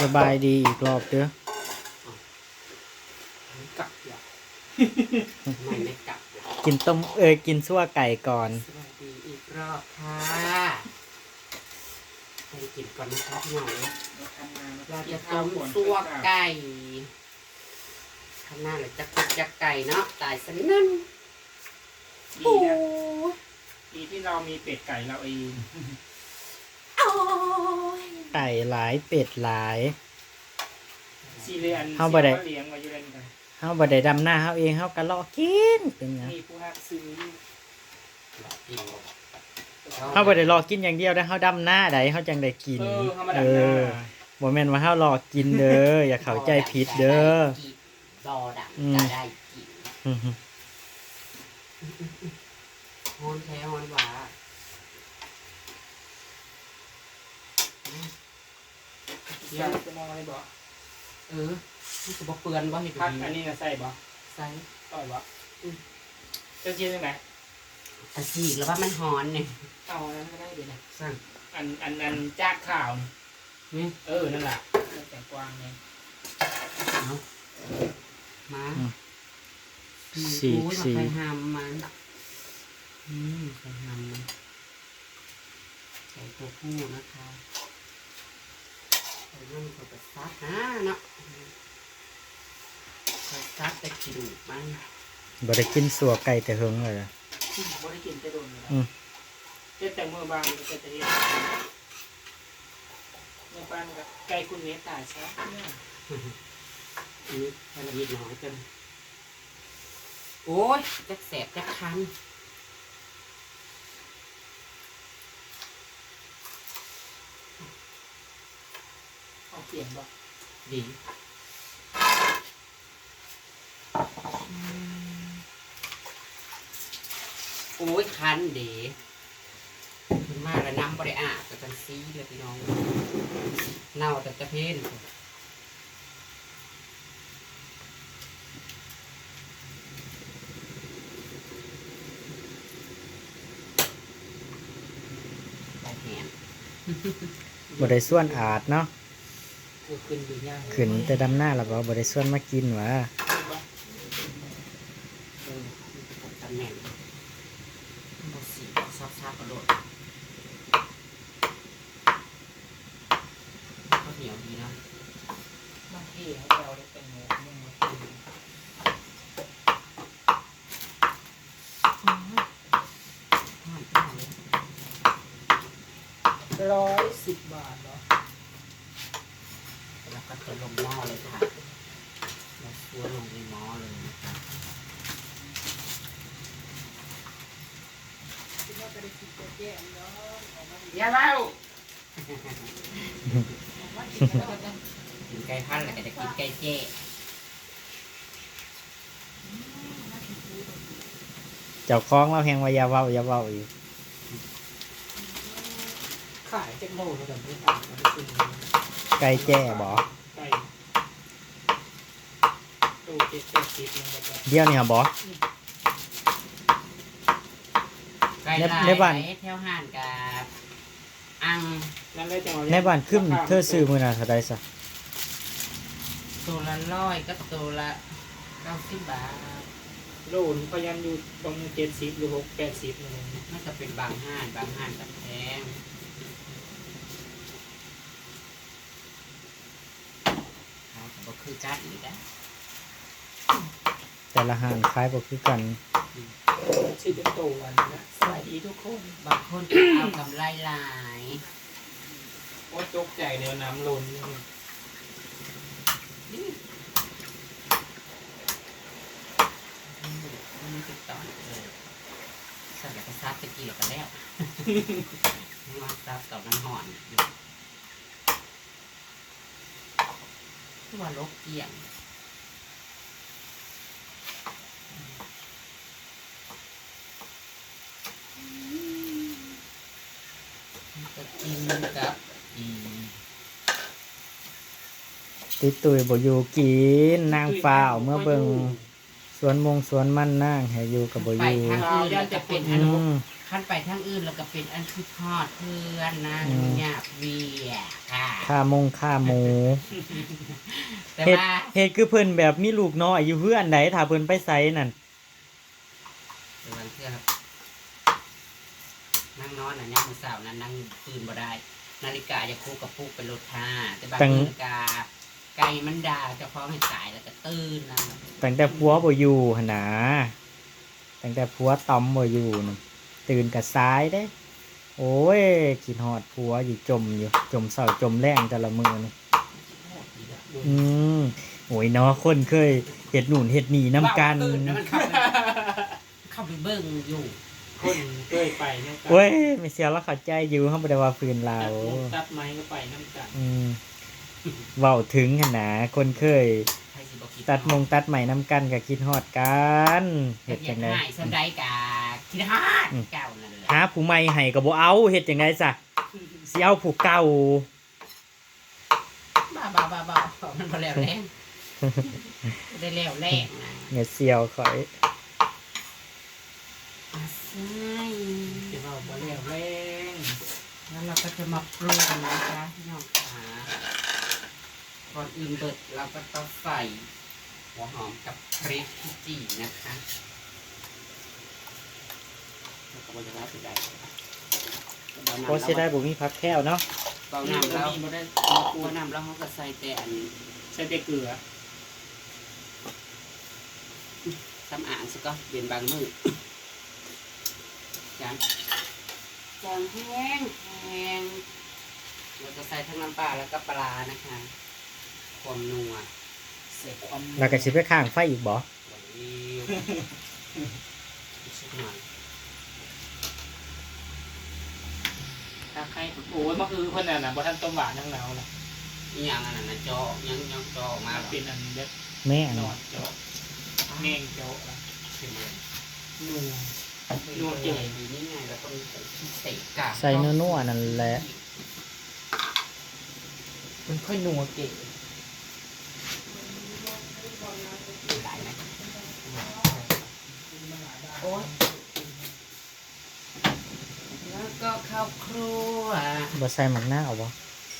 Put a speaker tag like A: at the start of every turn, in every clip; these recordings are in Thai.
A: สบายดีอีกรอบเด้อ
B: กลับอย่า
C: ไม่ไม่กลับ
A: กินต้มเอยกินซั่วไก่ก่อน
C: สวัสดีอีกรอบค่ะไปกินก่อนนะครับพี่น้องเราจะทำตัวไก่ข้างหน้าเลยจะกุดจะไก่เนาะตายสนั่น
B: ดี
C: โอ้
B: นะ
C: ย
B: ดีที่เรามีเป็ดไก่เราเอง
C: โอ้ย
A: ไก่หลายเป็ดหลาย
B: ซีเรียน
A: เอาบ่ได้
B: เลี้ยงมาอยู่เล่นกัน
A: เฮาบ่ได้ดำหน้าเฮาเองเฮาก็รอกินเป็นหยัง
B: มีผู้ฮักซื้ออยู่
C: กิน
A: เฮาบ่ได้รอกินอย่างเดียวนะเฮาดำหน้าใดเฮาจังได้กิน
B: เออธรรม
A: เอ
B: ดาหน้า
A: อบ่แม่นว่าเฮารอกินเด้อ อย่าเข้าใจผิดเด้อ
C: รอดัก
A: อืม
C: จะได้กิน
A: อือ ฮึ
C: ฮอนแท้ฮอนหวา
B: เดี๋ยวจะมองอะไรบ่
C: เออมันจะบอกเปือนว่าเห็น
B: พักอันนี้นะใส่บ่
C: ใส่
B: ต่อยบ่อืมเจ้าเจี๊ยบยังไง
C: ตะจีกแล้วว่ามันฮอนเนี่ย
B: เอาอันนั้นก็ได้เดี๋ยวนะ
C: สั่ง
B: อันอันอันจากข่าวนี่
C: นี่
B: เออนั่นแหละแต่กวางไง
C: เอามา
A: สี่
C: โอ้ยมา
A: สี่
C: ใครหามมัน อืมใครหามมันใส่ตัวผู้นะคะใส่นั่นเขาจะซัดนะเนาะเขาซัดแต่กระดูกมัน
A: บ่ได้กินสัวไก่แต่เฮิงเลยล่ะ
B: บ่ได้กินจะโดนเลยนะ
A: อืม
B: เจ็บแต่มือบางก็จะเห็นเมื่อบ้านกับไก่คุณเมตตายซะเนี่ย
C: อันนี้มันนิดน้อยจังโอ้ยจะแสบจะคัน
B: เอาเปลี่ยนบ่
C: ดีโอ้ยคันเดขึ้นมาแล้วน้ำบริอาบกับจังซีเลยพี่น้อง เน่าแต่จะเพ้นไปแหน
A: บ่ได้ส่วนอาดเนาะ
B: คือ ขึ้นอยู่ยาก
A: ขึ้นแต่ดำหน้าแล้วก็บ่ได้ส่วนมากินหว่า
C: เออตำแหน่งบอสีซับซับกระโดดก็เหนียวดีนะ
B: บางที่ให้เราได้เป็นหมูนึ่งมากิน
C: ห้ามห้ามเลย
B: ร้อยสิบบาทเหรอ
C: แล้วก็จะลงหม้อเลยค่ะแล้วซัวลงในหม้อเลยนะคะ
B: อย่าเล่า
C: กินไก่พันแล้วก็จะกินไก่เจ๊
A: เจ้าของเราแฮงวายาเว้ายาเว้าอีก
B: ขายเจากโลแล้วแบบไม่ต่างกันจริง
A: ไก่แจ้บ่
B: ไก่โตเจ็ดแปดสิบนึงแบบ
A: เดี๋ยวนี่หาบ่
C: ไก่
A: ใน
C: ลาย
A: ในบ้าน
C: ไก่แถวห่านกับอัง
B: นั่นได้จังหวะ
A: ในบ้านขึ้นเธอซื้อมื้อน่ะเท่าใดซะ
C: ตัวละร้อยก็ตัวละเก้าสิบบาท
B: โลนพยายามอยู่ตรงเจ็ดสิบหรือหกแปดสิบอะไรอย่างเงี้ย
C: น่าจะเป็นบางห้านบางห้านกับแพงขาย ก็คือการอีกนะ
A: แต่ละห้านขายบ่คือกัน
B: ชื่อเป็นโตวันนะสวัสดีทุกคน
C: บางคนก็เอากำไรหลาย
B: โอ้ตกใจเดี๋ยวน้ำล้น
C: มันไม่ติดต่อเลยสักอย่างก็ซับตะกี้แล้วกันแล้วมาซับต่อน้ำห่อนอยู่ ตัวาลกเกี่ยงจะกินกับอี
A: ติดตุยบ่อยู่กินนางฟ้าวเมื่อเบิ่งสวนมงสวนมันนางให้อยู่กับบ่อ
C: ไป
A: ยู่
C: ทางอื่นแล้วจะเป็นอ
A: อื
C: นุ
A: ม
C: ขั้นไปทางอื่นแล้วก็เป็นอันคือทอดเพื่อนนะหยาบเวียค่ะ
A: ค่ามงค่าหมู
C: แต่
A: เฮ็ด
C: ว่า
A: เฮ็ดคือเพิ่นแบบมีลูกน้อยอยู่เพื่อนใดถ้าเพิ่นไปไสนั่น
C: เป็นวันเพื่อครับนั่งนอนน่ะยังมือสาวนั้นนั่งตื่นบ่ได้ นาฬิกาจะคู่กับปุกเป็นรถท่าแต่บางนาฬิกาไก่มันด่าเจะพร้าขอมให้ตายแล้วก็ตื่นนะ
A: ตั้งแต่ผัวบ่อยู่หั่นนะตั้งแต่ผัวตอมบ่อยู่นั่น ตื่นกับซ้ายเด้ โอ้ยคิดฮอดผัวอยู่จมอยู่จมเศร้าจมแรงแต่ละมือนี่อืมโอ้ยเนาะคนเคยเฮ็ดหนู่นเฮ็ดหนี่นํกัน
C: ตื่นแล้วมันข้าไปเข้าไปเบิ่งอยู่
B: คนเคยไปน้ำกั
A: โอ้ยไม่เสียแล้วเขาใจอยู่เฮาบ่ได้ว่าฟืนลา
B: ตัดมตัดไม้ก็ไปน้ำกัน
A: อืมเว้าถึงหั่นนะคนเคย
C: ใครสิบ่คิ
A: ตัดมงตัดใหม่น้ำกันก็คิดฮอดกันเฮ็ด
C: อ
A: จั
C: ยาก
A: งได
C: ให้สันไดกา คิดฮาด
A: อืม
C: เก่านั่นแหละ
A: หาผู้ใหม่ให้ก็บ่เอาเฮ็ดจังไดซะสิเอาผู้เก่า
C: บ้าบ้าบ้าบ้ามันพอแล้วแรงได้แล้วแรงนะ
A: เนี่ยเสียวข่อย
C: อาใช่
B: ที่เราบ่เลี้ยวแรง
C: แล้วเราก็จะมาปรุงนะคะพี่น้องขาก่อนอื่นเบิดเราก็ต้องใส่หัวหอมกับพริกขี้จีนะคะ
B: แล้ว ก็บ่จะรับไปได้
A: โอ้เสียดายบ่มีพักแค้วเนาะ
C: เบา
B: น้ำ
C: น้ำ
B: แล้
C: แล้วว
B: บ่ได้
C: เบาน้ำแล้วเขาก็ใส่แต่อัน
B: ใส่แต่เกลือ
C: สำอางสักก็เปลี่ยนบางมือจานจางแห้งแห้งเราจะใส่ทั้งน้ำปลาแล้วก็ปลานะคะความนัว
B: ใส่ความ
A: แล้วก็สิไปข้างไฟอีกบ่
C: หวานเลี้ยวอีกสักหน่อย
B: ถ้าใครโอ้ยเมื่อคืนคนนั้นน่ะบ่ทันต้มหวานทั้งหนาวน่ะ
C: นี่ยังอันนั้นนะจอยังยังจอออกมา
B: มา
C: หรอ
B: เป็นอันเด็ด
A: แม่น
B: นอนเจาะแมงเจาะนะ
C: เป็นเลย
B: นัว
C: นัวเก๋ดีนี่ไงแล้วก็มีใส่พิเศษกาก
A: ใส่นัวๆนั่นแหละ
B: มันค่อยนัวเก๋
C: หลายไหมโอ๊ย แล้วก็ข้าวครัว
A: บ่ใส่หมักหน้าเอาบ่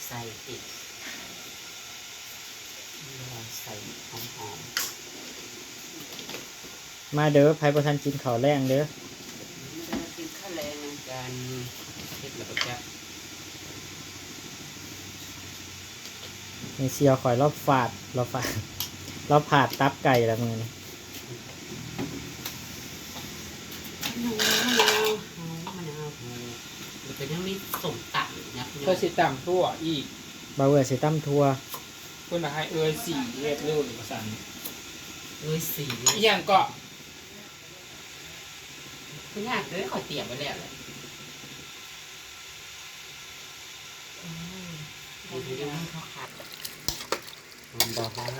C: ใส่ติดใส่หอมหอม
A: มาเด้อไผบ่ทันกินข้าวแรงเด้อ
C: ๆไม่ได้มากินข้าวแรงกันเฮ็ดแล้วก็จะ
A: มีเสียวข่อยรอบฟาดรอบฟาดรอบผาดตับไก่ละมื้อนี้
C: มะนาวมะนาวมันเป็นยังมีสมตังนะ พี่น้
B: ก็
C: อง
B: สิต่ำทั่วอีก
A: บ่าวเอ้ยสิตำทั่ว
B: คนน่ะให้เอ้ยสี่เรียกเร็วหรือว่าสั่น
C: เอ้ยสี
B: อีหยังก็
C: พี่ยากเลยขอเตรียมไว้แล้วเลยดูดูดูเขาขาด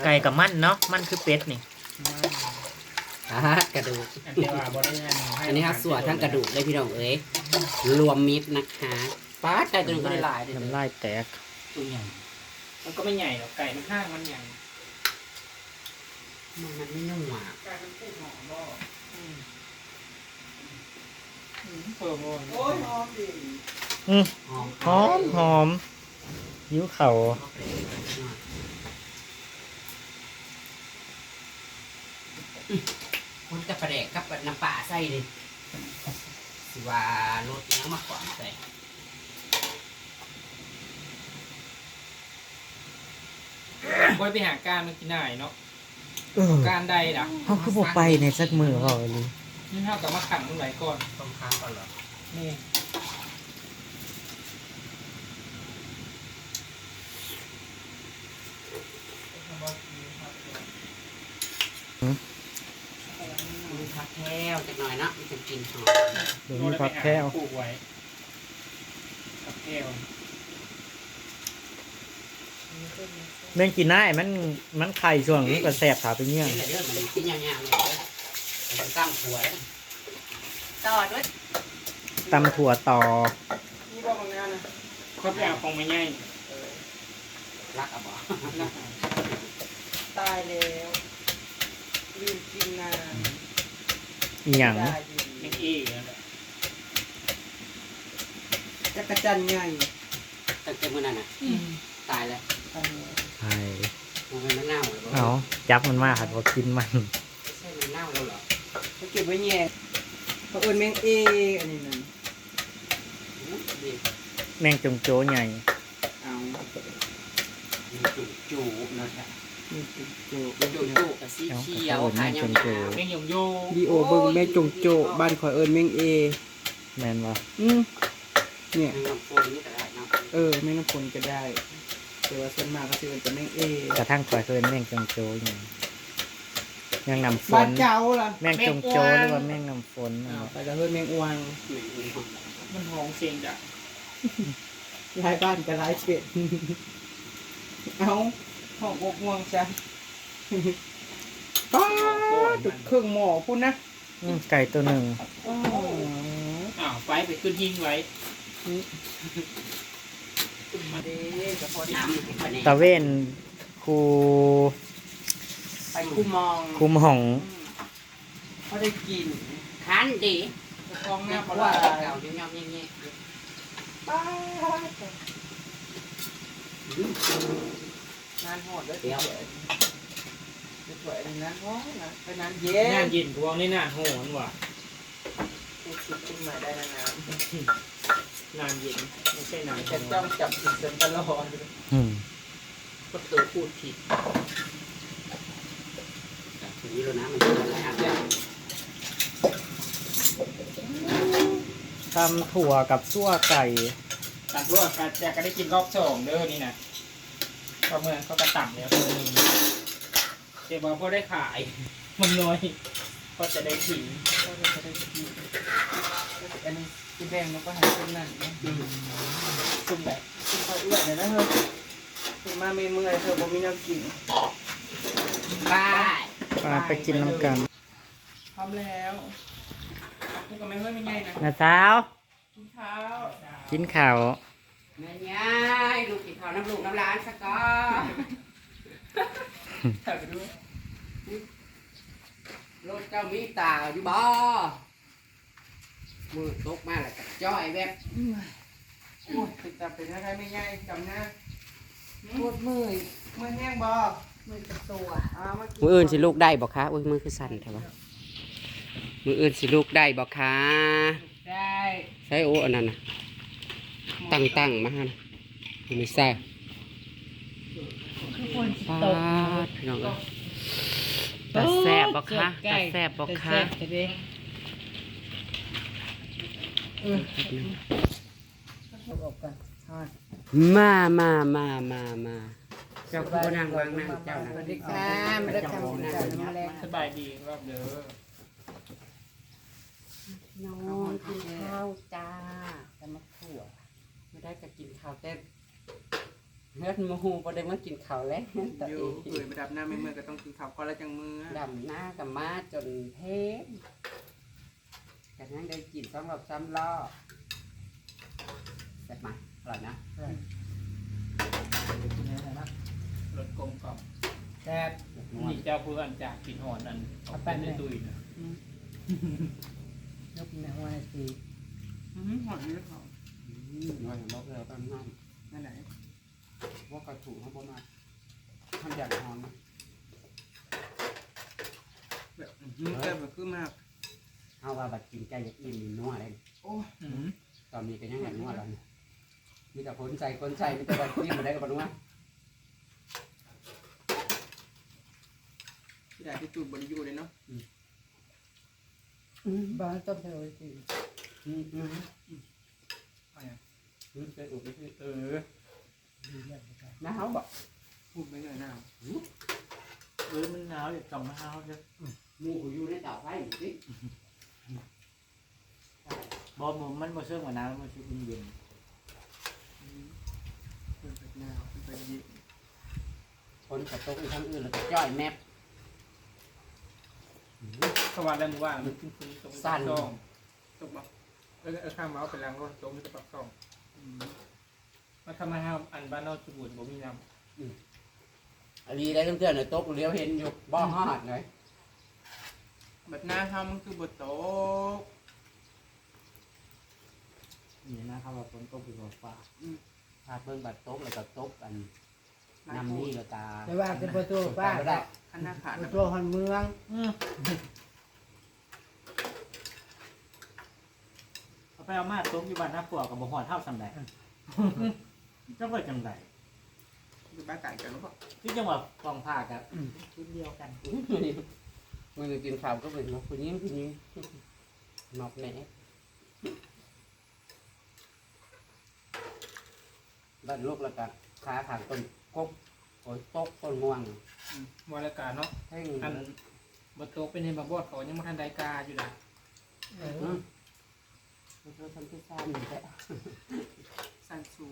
A: ไก่กับมันเนาะมันคือเป็ดนี่
C: อะกระดูก
B: อันเดียวว่าบ่ได้อันให้
C: อันนี้ครับส่วนทั้งกระดูกเลยพี่น้องเอ้ยรวมมิตรนะคะ ป้าดไก่ตัวนึงก็ได้หลายเลย
A: น้ำลายแตก
B: ตัวใหญ่มันก็ไม่ใหญ่หรอกไก่มันห้างมันใหญ่
C: มันมันไม่นุ่มอะ
B: ไก่มันพูดหอมบ่อืมอืมเพิ่มโอ้ยหอมดิ
A: อืม
C: หอม
A: หอมหอมยิ้วเข่า
C: คนกับประเดกกับน้ำปลาใส่เลยสิว่ารสยังมากกว่าใส่
B: บ่ได้ไปหาการมากินได้เนาะ
A: เออ
B: การใดล่ะ
A: เฮาคือบ่ไปในสักมื้อเว้าอีหลี
B: นี่เท่ากับมาขังมันไหลก่อน
C: ต้องค้างก่อนเหรอ
B: นี่
C: มีผักแก้วจักหน่อยเนาะมันจะกินหอม
A: เดี๋ยวมีผักแค้ว
B: ปลูกไว้ผักแก้ว
A: แม่งกินได้มันมันไข่ช่วงนี้ก็แซ่บขาไปเงี้ยง
C: นี่แหละเรื่องมันกินยาวๆเลยมันตั้งหัวเลยต่อด้วย
A: ตำถั่วต่อ
B: นี่บอกงานนะเขาไปเอาของไม่ง่าย
C: รักอะบ่
B: นะ
D: ตายแล้วลืมกินนาน
A: อีหยัง
D: ได้ดี
B: ยังเอ๋นั่นแหละ
D: จักรจันทร์ใหญ่
C: ตั้งแต่มื้อนั้นน่ะตายแล้ว
D: ตายแล้ว
A: ใช่
C: มันเป็นมะนาว เหรอ
A: เอาจับมันมาหัดว่ากินมัน
C: ใช่มะนาวแล้วเหรอ
D: เขาเก็บไว้แย่เขาเอิญแมงเออันนี้นั่น
C: อืมนี่
A: แมงจงโจใหญ่
D: เอา
C: มีจุกจูนะครับ
D: นี่จุกโจ
C: จุกจูกับสี
A: เอา
C: เขียว
A: เขาเอิ้น
C: ขาย
A: แม่
C: ยาง
A: จงโจ
C: ว
B: แมงหยงโย
D: ดีโอเบิ่งแม่จงโจบ้านขอยเอิญแมงเอ
A: แมนว่า
D: อืมเนี่ย
C: ๆน้ำโฟนนี่ก็ได้เนาะ
D: เออแมงน้ำพลก็ได้ แต่ว่าส่วนมากก็จะเป็นแต่แมงเอก
A: ระทั่งคอยเคยแมงจงโจใหญ่ยังนำฝ
D: บ้าน
A: น
D: เจ้าล่ะ
A: แมงจงโจหรือว่าแมงนำฝนนั่น
D: อ้าว
A: น่ะ
D: ไปจะเอิญแมงอวง
C: หนึ่งหนึ่งหก
B: มันหองเสียงจ้ะ
D: หลายบ้านก็หลายเขตเอาห้องอกม่วงจ้ะป้าจุดเครื่องหมอพุ่นนะ
A: อืมไก่ตัวหนึ่ง
D: อ๋อ
B: อ้าวไปไปขึ้นหิ้งไว้
A: ตะเวนครู
D: ไปคูมอง
A: ครูหมอง
D: เขาได้กิน
C: คันดี
D: กองห
C: แม่
D: น้าป
C: ว่า
D: ลา
C: เก่าย่อมๆแง่
D: ป้าดงานหอดแล้วเดี๋ยวเดี๋ยวสวยๆนะฮ้อนนะไปนั้นเย็
B: น่าน
D: น
B: เย็นพวงนี่น่าโหนว่ะ
D: พูดคิดขึ้นมาได้นะน้
B: นานเย็นไม่ใช่นานำโห
D: แต่
B: น
D: จ้องจับผิดเส้นตลอด
A: อืม
B: ก็ตัวพูดผิด
C: ๆแต่ทีนี้เราน้ำมันจะอะไรอะเนี่ย
A: ทำถั่วกับซั่วไก่
B: ตัดรวดกันแต่ก็ได้กินรอบสองเด้อนี่นะก็เมื่อเขากระต่ำเนี่ยคนหนึงเดี๋ยวบอกพอได้ขาย มันน้อย ก็จะได้กิน
D: ก็จะได้กินอันนี้ กินแดงมันก็หายเป็นนั่นนะ
C: อืม
B: ซุ่มแบบ
D: กินข้าวเอื้อยเลยนะเฮ้ยกินมาเมื่อยๆเธอบ่มีน้ำกิน
C: บาย
A: ปลาไปกินน้ำกัน
D: พร้อมแล้วพูดกับแม่เฮ้ยไม่ไงนะ
A: นะสาว
D: กินข้าว
A: กินข้าว
C: แม่ยายลูกกินข้าวน้ำลูกน้ำร้านสักก่อน
D: ถ่ายไปด้วย
C: รถเจ้ามีตาอยู่บ่ มือตกมาแล้วก็จ้อยแบบ
D: โอ้ยติดตามเป็นอะไรไม่ง่ายจำนะปวดมือมือแห้งบ่มือกระตัวอ่ามากิ
C: มืออื่นสิลูกได้บ่คะอุ้ยมือคือสั่นแต่ว่ามืออื่นสิลูกได้บ่คะ
D: ได้
C: ใช้โอ้อันนั้นน่ะตั้งตั้งๆมาฮะไม่ใช่ปาดพี่น้องเอ้ยตาแซ่บบ่คะตาแซ่บบ่คะ
D: บอกกันทอด
C: มามามามามาเจ้าคือบ่นางวางนางเจ้านะ
D: สวัสดีค่ะมาได้ทำกินข้าวน้ำแรง
B: สบายดีรอบเด้อ
C: น้องกินข้าวจ้าแต่มาขั่วไม่ได้ก็กินข้าวแต่เลือดมหูบ่ได้มากินข้าวแล้วแต่
D: อ
C: เอยู่ง
D: เปิดไปดับหน้าไม่เมื่อยก็ต้องกินข้าวก่อนแล้วจังมือ
C: ดำหน้ากับมาจนเพชร กันยังได้กินสองรอบสามรอบแซ่บไหมอร่อยนะ
B: รถกลมกล่อม
D: แซ่บ
B: นี่เจ้าเพื่อนจากกินหอนนั่นเอาไปในตุยนะ
D: ยกแม่หัวในสีหอมเยอะเขา
C: อืมน้อยบอกเลยว่าน้
D: นั่นไหน
C: ว่ากระถูกเขาบ่มาทำอย่างนอน
D: แบบอื้อหือแซ่บแบบคือมาก
C: เอาว่าบัดกินไก่อยากกินนี่นัวเลย
D: โอ้ย
B: อืม
C: ตอนนี้ก็ยังอยากนัวแล้วนี่มีแต่คนใส่คนใส่มีแต่บัดกินมาได้กับนัว
D: ที่ได้ที่ตูดบริยูเลยเนาะ
C: บ้านต้นเทวสิอืมอืม
B: เอาอย่าง
C: อืมไปอุบไปสิ
B: เออ
C: น้าเขาบอก
D: พูดไม่เลยนะ
B: เออมันหนาวอย่ากลับมาหาวเด้อ
C: หมูอยู่ในเตาไฟอยู่สิ
B: บอมมันมาเชื่อมกับน้ำมันชื่อคุณเย็น
D: เปิดไปหน้าเปิดไปยิบ
C: คนกระตุกทั้งอื่นแล้วก็จ้อยแมพ
B: สวัสดีแล้วมึงว่ามันขึ้นคุณตรง
C: สั่น
B: ซ่อง
D: ตกบ่
B: เออเออข้ามเมาส์ไปล้างรถตรงที่ตะปักซ่องมาทำมาห้ามอันบ้านนอกจุบุญบ่มีน้ำ
C: อันนี้ได้เพื่อนๆเลยตกเลี้ยวเห็นอยู่บ่ฮอดเลย
D: แบบหน้าทำมันคือบทโต๊ะ
A: นี่นะครับว่าฝนตกอยู่ฟ้า
C: พาเบิ่งบัดโต๊ะแล้วก็โต๊ะอันนำนี่แล้วก็
D: แต่ว่าจะประตูป้า
C: บ่ได้
D: อันน่าขาดประตูหันเมือง
A: เอาไปเอามาตกอยู่บ้านน้าปัวกับบ่หอดเท่าสำใดจังหวัดจังได
D: อยู่บ้านไก่กันหรือเปล่า
A: ที่จังหวัดกองผ้ากับชุดเดียวกัน
C: มันจะกินข้าวก็เป็นนกผู้หญิงผู้หญิงนกแหน่ บ้านลูกแล้วก็ขาขางต้นกบโอ้ยตกต้นม่วง
B: วารการเนาะ
C: ให้
B: อันบตกเป็นในบาบอดเขายังไม่ทันได้กาอยู่นะ
C: อืมเราทำที่ซ่านนี่แหละ
D: สันสู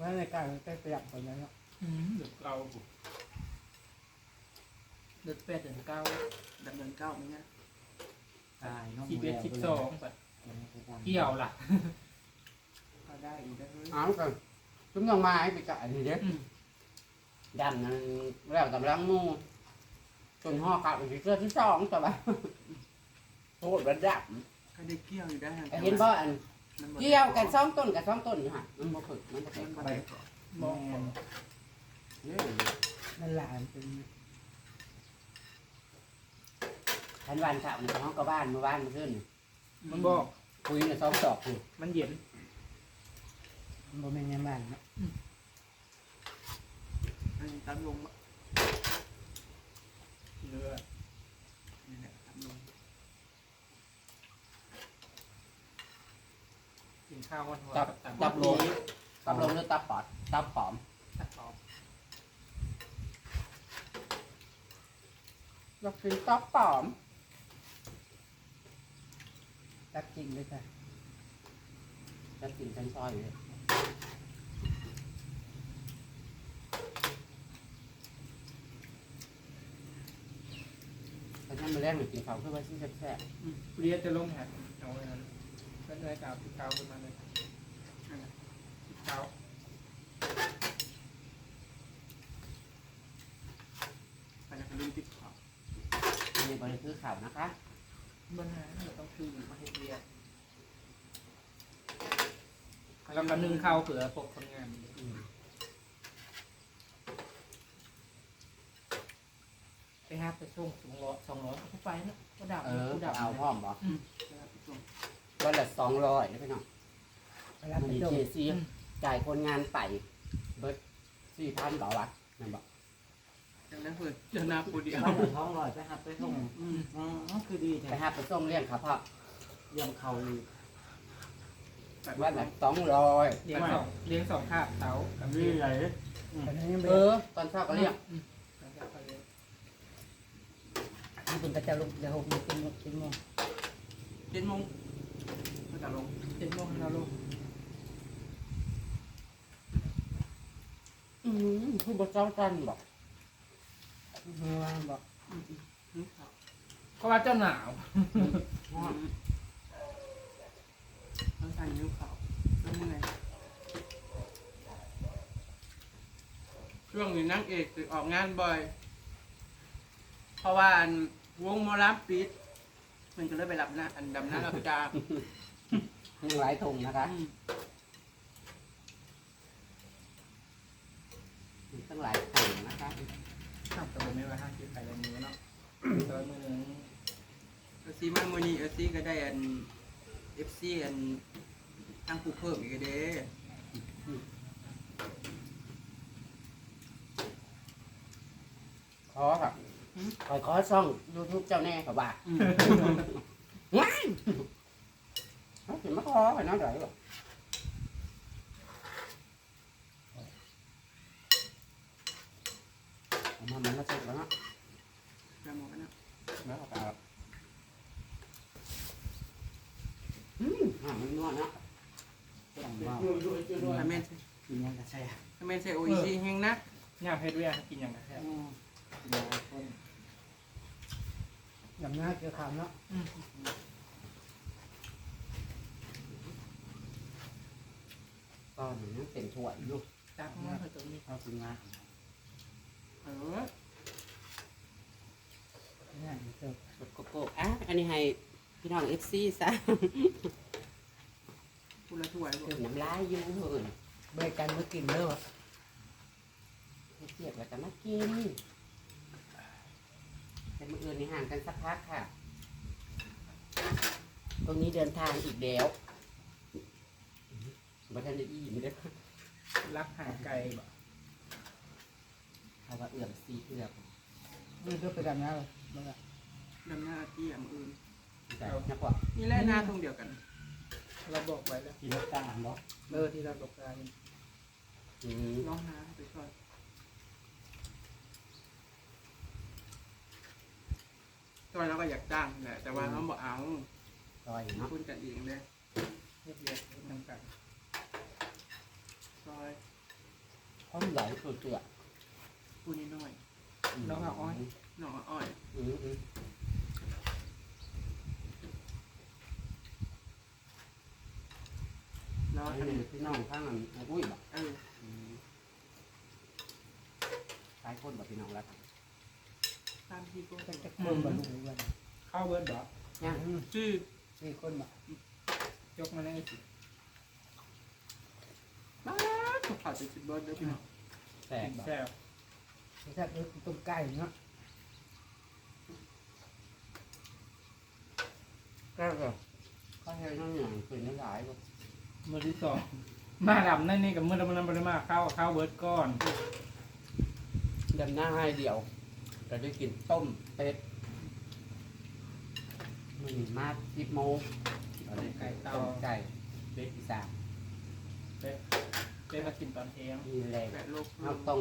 D: ว่าในการใกล้เปรียบคนนั้นเนาะ
B: เดือดเก้าเดือดแปดเดือดเก้า
D: ดำเนินเก้าไหมเนี่ย
A: ตายเนาะ
B: สิบเอ็ดสิบสองแบบเกี่ยวล่ะ
D: ก็ ได้อีกได้เลย
C: เอาก็จุ่มลงมาให้ไปจ่ายนี่เด้
B: อืม
C: ดันนั้นแล้วกำลังมูจนห่อข้าวอีกเสื้อที่สองจ้ะบ่ะโทษระดับ
D: ก็ได้เกี่ยวอยู่ได้
C: แต่เห็นบ่อัน
D: มัน
C: เกี่ยวกันสองต้นกับสองต้นอยู่ฮะมันบ่ฝึกมันบ่
D: เป็
C: เป็นน
D: อะไร
B: มอง
C: เนี่ย
D: มันหลานเป็น
C: ทันวันข้าวในห้องกับบ้านเมื่อวานเมื่อคืนนี่
B: มันบอก
C: คุยในสองดอกอยู่
B: มันเย็น
D: บ่แม่นยังบ้านเนาะอันนี้ตัดลง
B: เรือ
D: นี่แหละตัดลง
B: กินข้าววันหัว
C: ตับ
B: กับ
C: ตับลงตับลงหรือตับปอดตับปอม
B: ตับปอบ
C: อยากกินตับปอม
D: ตัดจริงเลยค่ะ
C: จะกินชั้นซอยอยู่เลย แต่ถ้ามาแรกหนึ่งกินข้าวเพื่อไว้ที่แซ่บ
B: เรียนจะลงแหกเอาไว้นั้นก็ได้กล่าวติดเก้าขึ้นมาเลยติดเก้า
D: มันจะลืมติดขอบ
C: ๆอันนี้บริคือข่าวนะคะ
B: ปัญหาเราต้องคือมาให้เรียนแล้วก็นึ่งข้าวเผื่อพวกคนงาน
C: อืม
B: ไป หาไปส่งสองร้อยสองร้อยเขาไปนะก็ดับ
C: เออ
B: ก็ดับ
C: เอาพร้อมบ่
D: แล้วไปส่ง
C: วันละสองร้อยนะพี่น้อง
D: เวลา
C: มัน
D: ไป
C: มี
D: ส่ง
C: เจซีจ่ายคนงานไปเบิดสี่พันบาทวะนั่นบอก
D: จากนั้นเพื่อนเจอหน้าปูเดียว
A: บ้านอยู่ท้องลอยไปหับไปส่ง
D: อืม
A: อ๋อคือดี
C: ไป
A: แท้
C: หาไปส่งเลี้ยงครับพ่อ
A: เยี่ยมเขาอีก
C: วันละสองร้อย
B: เลี้ยงสองเลี้ยงสองคาบเต๋ากับ
A: ดี
B: เลี้ยง
A: เลย
D: แต่นั้นยัง
C: เอ
D: ไม่
C: อตอนเช้าก็เลี้ยง
B: สองคาบก็เลี้ยง
D: คุณก็จะลงเดี๋ยวหกโมงกินโมงกินโมงเจ็ดโมงก็จะลง
B: เจ็ดโมงเราลง
C: อืมคือบทเจ้าจันบอก
D: เมื่อวานบอก
B: เพราะว่าเจ้าหนาว
D: ต้องการนิ้วเขาแล้วมึงไงช่วงนี้นางเอกติดออกงานบ่อย เพราะว่าอัน วงหมอลำปิดมันก็เลยไปรับหน้าอันดำหน้าเราจ้า
C: ยังหลายถุงนะคะมีตั้งหลายถุงนะคะ
B: ข้าวตัวไม่ว่าห้าสิบไปแล้วมือเนาะตัวมือหนึ่ง
D: เอซีมาโมนี่เอซีก็ได้อันเอฟซีอันตั้งผู้เพิ่มอีกเด้
C: ขอครั บขอขอช่องยูทูบเจ้าแน่กับว่าว้ายเขาถึงมาขอไปน้องไหนหรอเอามามันมาเสร็จแล้วเนาะ
D: จะมองกันนะ
C: แล้วก็แบบอืมอ่ามันนวดเนาะ
A: ต้องว่า
D: ถ้าแม่น
A: กินยังกระแช่
D: ถ้าแม่นใส่โออิชิแห้งนะ
B: ย่างเพชรเวียกินอย่างไรแค่
A: กินยาคน
D: ยำหน้าเกี่ยวขามเนาะ
C: ตอนนี้เป็นถั่วอยู่
B: จับมาเถอะตรงนี้
A: เอากินงา
D: เออ
A: เนี่ยเจอ
C: สดโกโก้อะอันนี้ให้พี่น้องเอฟซีซะ
D: พูดละถ้วยบ่
C: คือน้ำลายอยู่เหิน
B: เบิกกันมากินเด้อ
C: ให้เสียบแล้วก็มากิน แต่มื่ออื่นนี่ห่างกันสักพักค่ะ ตรงนี้เดินทางอีกแล้วบัทันได้อีไม่ได้
B: รักห่างไกลบ่
C: เอาว่าเอื่อมซีเอือม
B: มือก็ไปดำน้ำเลยมึงอะ
D: ดำหน้าที่อย่างอื่น
C: แต่นักว่า
D: นี่แหละหน้าตรงเดียวกัน
B: เราบอกไว้แล้ว
C: ที่รถกลางเนาะ
B: เออที่เราบอกกัน
C: อืม
D: น้องน้าไปก่อน ตอนเราก็อยากจ้างแหละแต่ว่าเราบอกเอา
C: ซอยเนาะ
D: คุณกันเองเลย
B: เรียบเรียบทำกัน
D: ซอย
C: ห้องใหญ่ตัวเตือ
D: พูดนิดหน่อย
B: น้องเอาอ้อย
D: น้องอ้อย
C: อืมอืม
D: แล้ว
C: อัน
D: อัน
C: นี้
D: นี้
C: พี่น้องข้างนั้นไอ้ปุ้ยบอก
D: เออ
C: หลายคนบอกพี่น้องแล้วกัน
D: ตามที่ก็
B: จะจะคนบ่รู้กันเข้าเบิร์ดบ่
C: ย่าง
D: ชื่อ
B: สี่คนบ่ยกมาเลยสิ
D: บ้าถูกข่าจะจิบเบิร์ดเด้อพี่น้อง
C: แตกบ
B: แซ่บแซ่บด้วยต้มไก่เนาะ
C: ก็แบบก็ให้น้องอย่างเป็นน้หลายบอก
B: มือที่สองมาดำนั่นนี่กับมือดำนั่นบริมาเข้าเข้าเบิร์ดก้อน
C: ดำหน้าให้เดียว เราได้กินต้มเป็ดมันมาสิบโมงเราได้ไก่ต้มไก่เป็ดอีสาน
B: ได้มากินตอนเที่ยง
C: มีแรง
D: แปดโลก
C: เราต้อง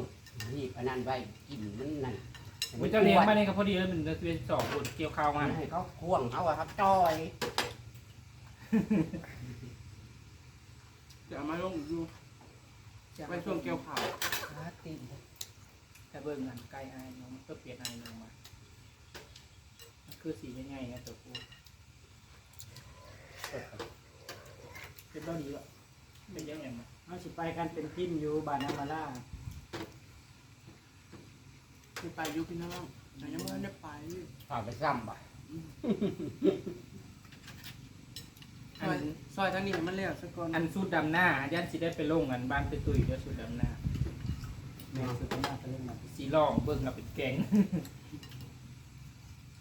C: หีบอันนั้นไว้กินมันนั่น
B: วิจารเลี้ยงมาเนี่ยก็พอดีแล้วมันจะเป็นสองบทเกี่ยวข้าว
C: มั
B: มันน
C: ให้เขาควงเขาอะครับจอย
D: จะเอามาลงอยู่ไว้ช่วงเกี่ยวข่าว
B: ขาตีน แต่เบิ่งอันไก่อายน้องก็เปลี่ยนอายน้องมามันคือสีง่ายๆนะตัวกูเป็นต้นดีวะเป็นยังไงมา
A: เอาสิไปกันเป็นทีมอยู่บ้านนามาล่า
D: ไปไปอยู่พี่น้องแต่ยังไม่ได้ไป
C: ฝากไปซ้ำบ่ะ
D: ซอยซอยทางนี้ให้มันเลี้ยวสักก่อน
B: อันสูดดำหน้าย่านสิได้ไปลงอันบ้านไปตุยเดี๋ยวสูดดำหน้า
A: แม่ สุดมากไปเล่นมา
B: สีลองเบิ่งกับเป็นแกง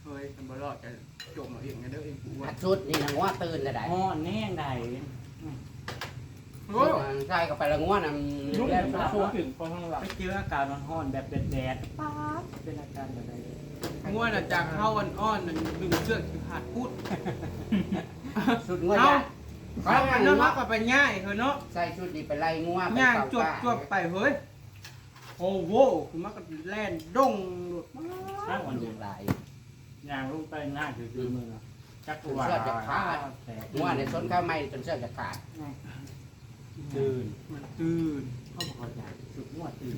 D: เฮ้ยทำบอลอดจะจมเอาเองนะเด้อเองกูว่า
C: อัดชุดนี่นะงัวตื่นเลยได้
A: ฮ้อนแน่งใด
D: โอ้
C: ใช่ก็ไปละงัวน่ะ
B: ลูก
C: แล่น
B: สา
C: ฟ้าว
B: ถึงพอทั้งหลัง
A: ไปเจออากาศร้อนๆแบบแดดๆป๊าดเป็นอาการแบบใด
D: ง่วนจากเข้าอ่อนๆนั่นดึงเชือกที่ขาดพูด
C: ชุดงัว
D: เอา
C: ย่าง
D: เขาอันนั้นมากกว่าไปง่ายเฮ้ยเนาะ
C: ใส่ชุดนี้ไปไล่งัวไป
D: ย่าง
C: เป่า
D: จวบ
C: ป้า
D: จวบไปเฮ้ย โอ้โหคือมันก็แล่นดงหลุดมา
A: ข้าง
C: มั
A: อ่อนน
C: ดูหลาย
A: ยางลูกไปหน้าถือคือมือจักรวาล
C: เสื้อจะขาด
A: แตก
C: งัวในส้นข้าวไหม้จนเสื้อจะขาด
A: ตื่น
D: มันตื่น
C: เขาบอกว่าอย่างชุดงัวตื่น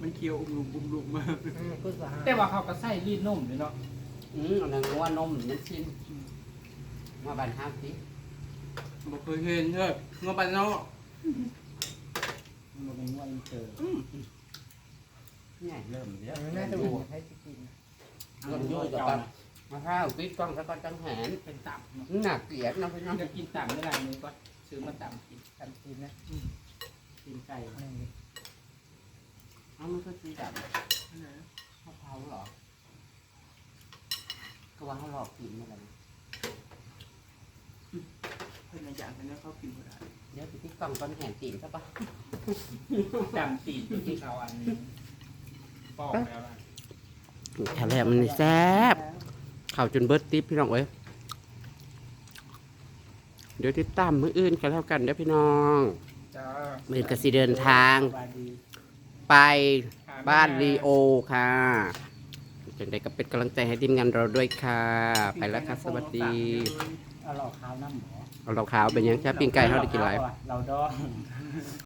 D: มันเคี้ยวอุ้มลุมอุ้มลุมมา
B: แต่ว่าเขาก็ใส่รีดนมเลยเนาะ
C: อืมอันนั้นงัวนมมันชินงัวบานห้ามสิ
D: บอกเคยเห็นเถอะงอปันเนาะ
A: มันเป็นว่าอินเตอร์
D: อืม
C: เนี่ยเริ่มเยอะ
B: น่าจะ
C: เริ่ม
B: มี
C: ดู
B: ให้กิน
C: เริ่มดูกับกันมะพร้าวปิดกล้องแล้วก็จังแหน
B: เป็นตับเนาะ
C: หนักเกลียดนะพี่น้อง
B: จะกินตับไม่ได้เลยก็ซื้อมาตับกินตับกินนะ
A: กินไก่
C: เอามันก็สีดำ
D: อันไหน
C: มะพร้าวเหรอก็ว่าเขาหลอกกินอะไร
D: เพิ่นน่ะอยากให้เนื้อเข้ากินบ่ได้
C: เดี๋ยวไปที่กล้องตอนแหนตีนซะปะ
B: จำตีนที่เขาอันปอกแล้วนะ
C: แถวแรกมันแซ่บข่าวจนเบิร์ดติ๊บพี่น้องเอ้ยเดี๋ยวติดตามมืออื่นกันแล้วกันเด้อพี่น้อง
B: จ้า
C: มืออื่นก็สิเดินทาง
A: สบายดี
C: ไปบ้านลีโอค่ะจังใดก็เป็นกำลังใจให้ทีมงานเราด้วยค่ะ ไปแล้วค่ะสวัสดี
A: เอาหลอกข้าวน้ำหมอ
C: เอาเราขาวเป็นยังแค่ปิ้งไก่เขาได้กินไร
A: เราดอง